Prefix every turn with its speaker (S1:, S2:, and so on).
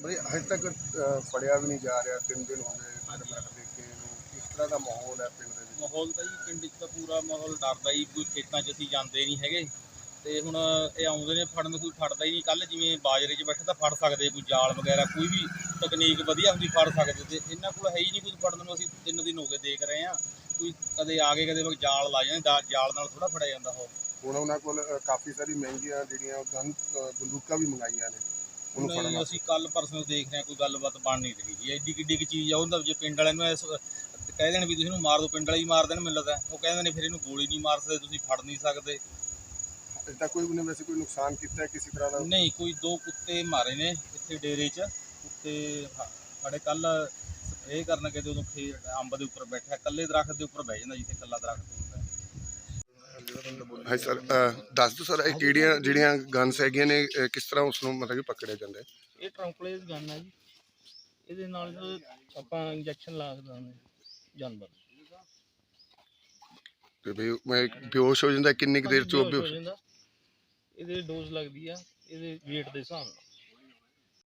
S1: ਬਈ ਹਜੇ ਤੱਕ ਫੜਿਆ ਵੀ ਨਹੀਂ ਜਾ ਰਿਹਾ ਤਿੰਨ ਦਿਨ ਹੋ ਗਏ ਫਿਰ ਮੈਂ ਦੇਖੇ ਨੂੰ ਕਿਸ ਤਰ੍ਹਾਂ ਦਾ ਮਾਹੌਲ ਹੈ ਪਿੰਡ ਦੇ ਵਿੱਚ।
S2: ਮਾਹੌਲ ਤਾਂ ਜੀ ਪਿੰਡ 'ਚ ਤਾਂ ਪੂਰਾ ਮਾਹੌਲ ਡਰਦਾ ਹੀ ਕੋਈ ਖੇਤਾਂ 'ਚ ਅਸੀਂ ਜਾਂਦੇ ਨਹੀਂ ਹੈਗੇ। ਤੇ ਹੁਣ ਇਹ ਆਉਂਦੇ ਨੇ ਫੜਨ ਕੋਈ ਫੜਦਾ ਹੀ ਨਹੀਂ। ਕੱਲ ਜਿਵੇਂ ਬਾਜਰੇ 'ਚ ਬੈਠੇ ਤਾਂ ਫੜ ਸਕਦੇ ਕੋਈ ਜਾਲ ਵਗੈਰਾ ਕੋਈ ਵੀ ਤਕਨੀਕ ਵਧੀਆ ਹੁੰਦੀ ਫੜ ਸਕਦੇ। ਤੇ ਇਹਨਾਂ ਕੋਲ ਹੈ ਹੀ ਨਹੀਂ ਕੁਝ ਫੜਨ ਨੂੰ ਅਸੀਂ ਤਿੰਨ ਦਿਨ ਹੋ ਗਏ ਦੇਖ ਰਹੇ ਹਾਂ। ਕੋਈ ਕਦੇ ਆ ਗਏ ਕਦੇ ਵਕ ਜਾਲ ਲਾ ਜਾਂਦੇ ਦਾ- ਜਾਲ ਨਾਲ ਥੋੜਾ ਫੜਿਆ ਜਾਂਦਾ ਉਹ।
S1: ਹੁਣ ਉਹਨਾਂ ਕੋਲ ਕਾਫੀ ਸਾਰੀ ਮਹਿੰਗੀਆਂ ਜਿਹੜੀਆਂ ਗਨ ਅ, ਬੰਦੂਕਾਂ ਵੀ ਮੰਗਾਈਆਂ ਨੇ। ਉਹਨੂੰ
S2: ਨਹੀਂ,
S1: ਫੜਨਾ
S2: ਅਸੀਂ ਕੱਲ ਪਰਸੋਂ ਦੇਖ ਰਹੇ ਹਾਂ ਕੋਈ ਗੱਲਬਾਤ ਬਣ ਨਹੀਂ ਰਹੀ ਜੀ। ਐਡੀ ਕਿੱਡੀ ਕਿ ਚੀਜ਼ ਆ ਉਹਦਾ ਜੇ ਪਿੰਡ ਵਾਲਿਆਂ ਨੂੰ ਇਸ ਕਹਿ ਦੇਣ ਵੀ ਤੁਸੀਂ ਇਹਨੂੰ ਮਾਰ ਦਿਓ ਪਿੰਡ ਵਾਲੇ ਹੀ ਮਾਰ ਦੇਣ ਮੈਨੂੰ ਲੱਗਦਾ ਉਹ ਕਹਿੰਦੇ ਨੇ ਫਿਰ ਇਹਨੂੰ ਗੋਲੀ ਨਹੀਂ ਮਾਰ ਸਕਦੇ ਤੁਸੀਂ ਫੜ ਨਹੀਂ ਸਕਦੇ।
S1: ਤੱਕ ਕੋਈ ਉਹਨੇ ਵੈਸੇ ਕੋਈ ਨੁਕਸਾਨ ਕੀਤਾ ਹੈ ਕਿਸੇ ਤਰ੍ਹਾਂ ਦਾ?
S2: ਨਹੀਂ ਕੋਈ ਦੋ ਕੁੱਤੇ ਮਾਰੇ ਨੇ ਇੱਥੇ ਡੇਰੇ 'ਚ। ਕੁੱਤੇ ਸਾਡੇ ਕੱਲ ਇਹ ਕਰਨ ਗਏ ਤੇ ਉਦੋਂ ਖੇ ਅੰਬ ਦੇ ਉੱਪਰ ਬੈਠਾ ਕੱਲੇ ਦਰਖਤ ਦੇ ਉੱਪਰ ਬਹਿ ਜਾਂਦਾ ਜਿੱਥੇ ਕੱਲਾ ਦਰਖਤ। ਹੁੰਦਾ
S1: ਹਾਂ ਸਰ ਦੱਸ ਦਿਓ ਸਰ ਇਹ ਕਿਹੜੀਆਂ ਜਿਹੜੀਆਂ ਗਨਸ ਹੈਗੀਆਂ ਨੇ ਅ, ਕਿਸ ਤਰ੍ਹਾਂ ਉਸ ਨੂੰ ਮਤਲਬ ਕਿ ਪਕੜਿਆ ਜਾਂਦਾ ਹੈ?
S3: ਇਹ ਟਰੰਕਲੇਸ ਗਨ ਹੈ ਜੀ। ਇਹਦੇ ਨਾਲ ਆਪਾਂ ਇੰਜੈਕਸ਼ਨ ਲਾ ਸਕਦੇ ਹਾਂ ਜਾਨਵਰ।
S1: ਤੇ ਵੀ ਮੈਂ ਬੇਹੋਸ਼ ਹੋ ਜਾਂਦਾ ਕਿੰਨੀ ਕੁ ਦੇਰ ਚ ਉਹ
S3: ਬੇਹੋਸ਼ ਹੋ
S1: ਬੇਹੋਸ਼?
S3: ਜਾਂਦਾ। ਇਹਦੇ ਡੋਜ਼ ਲੱਗਦੀ ਆ ਇਹਦੇ weight ਦੇ ਹਿਸਾਬ ਨਾਲ।